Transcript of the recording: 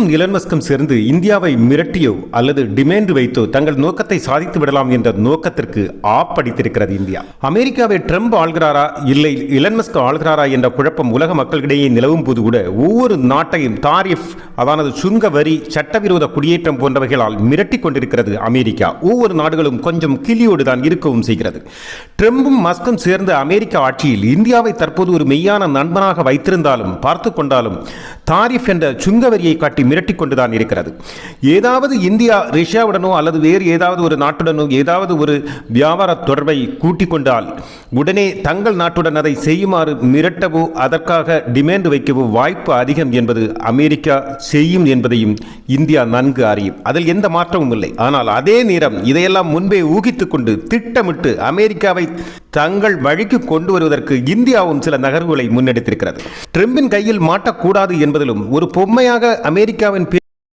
இலன் மஸ்கும் சேர்ந்து இந்தியாவை மிரட்டியோ அல்லது டிமேண்ட் வைத்தோ தங்கள் நோக்கத்தை சாதித்து விடலாம் என்ற நோக்கத்திற்கு ஆப்படித்திருக்கிறது இந்தியா. அமெரிக்காவை ட்ரம்ப் ஆள்கிறாரா? இல்லை இலன்மஸ்க் ஆள்கிறாரா என்ற குழப்பம் உலக மக்களிடையே நிலவும் போது கூட ஒவ்வொரு நாட்டையும் தாரிஃப் அதானது சுங்க வரி சட்டவிரோத குடியேற்றம் போன்றவைகளால் மிரட்டி கொண்டிருக்கிறது அமெரிக்கா. ஒவ்வொரு நாடுகளும் கொஞ்சம் கிளியோடு தான் இருக்கவும் செய்கிறது. ட்ரம்பும் மஸ்கும் சேர்ந்த அமெரிக்க ஆட்சியில் இந்தியாவை தற்போது ஒரு மெய்யான நண்பனாக வைத்திருந்தாலும் பார்த்து கொண்டாலும் தாரிஃப் என்ற சுங்க வரியை காட்டி மிரட்டிக் கொண்டுதான் இருக்கிறது. ஏதாவது இந்தியா ரஷ்யாவுடனோ அல்லது வேறு ஏதாவது ஒரு நாட்டுடனோ ஏதாவது ஒரு வியாபார தொடர்பை கூட்டிக் கொண்டால் உடனே தங்கள் நாட்டுடன் அதை செய்யுமாறு மிரட்டவோ அதற்காக டிமாண்ட் வைக்கவோ வாய்ப்பு அதிகம் என்பது அமெரிக்கா செய்யும் என்பதையும் இந்தியா நன்கு அறியும். அதில் எந்த மாற்றமும் இல்லை. ஆனால் அதே நேரம் இதையெல்லாம் முன்பே ஊகித்துக்கொண்டு திட்டமிட்டு அமெரிக்காவை தங்கள் வழிக்கு கொண்டு வருவதற்கு இந்தியாவும் சில நகர்வுகளை முன்னெடுத்திருக்கிறது. ட்ரம்பின் கையில் மாட்டக்கூடாது என்பதிலும் ஒரு பொம்மையாக அமெரிக்காவின்